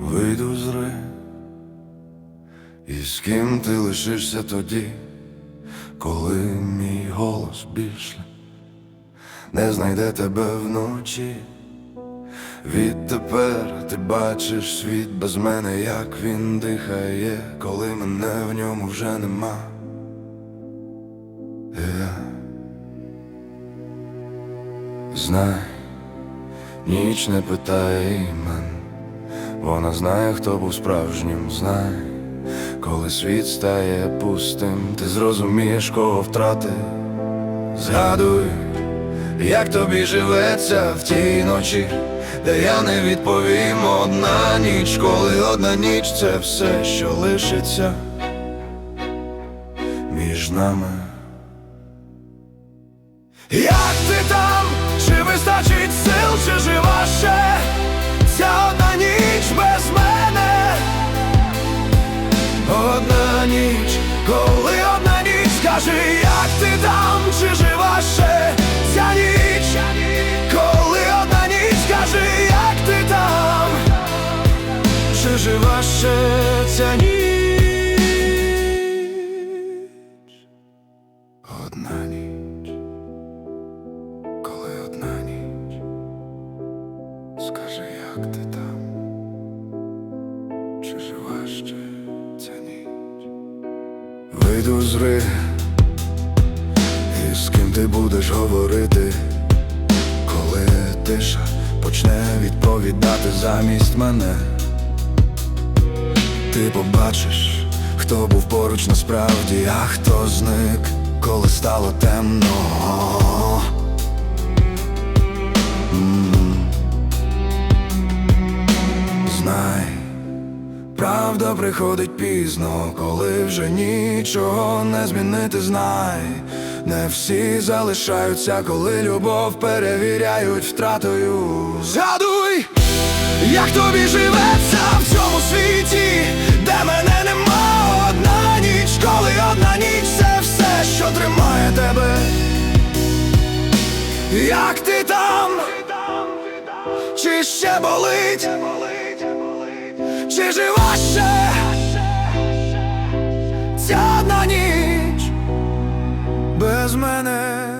Вийду з гри, і з ким ти лишишся тоді, коли мій голос більше не знайде тебе вночі. Відтепер ти бачиш світ без мене, як він дихає, коли мене в ньому вже нема. Я Знай, ніч не питає імен. Вона знає, хто був справжнім, знає, коли світ стає пустим, ти зрозумієш, кого втратив. Згадуй, як тобі живеться в тій ночі, де я не відповім одна ніч, коли одна ніч це все, що лишиться між нами. Як ти там? Чи вистачить сил, чи жива ще ця одна ніч без мене? Одна ніч, коли одна ніч, скажи, як ти там, чи жива чи жива ще ця ніч? Одна ніч. Коли одна ніч, скажи, як ти там, чи жива ще ця ніч? Вийду з гри, і з ким ти будеш говорити, коли тиша почне відповідати замість мене. Ти побачиш, хто був поруч насправді, а хто зник, коли стало темно. Знай, правда приходить пізно, коли вже нічого не змінити, знай, не всі залишаються, коли любов перевіряють втратою як тобі живеться в цьому світі, де мене нема? Одна ніч, коли одна ніч це все, що тримає тебе, як ти там, чи ще болить, чи жива ще? Ця одна ніч без мене.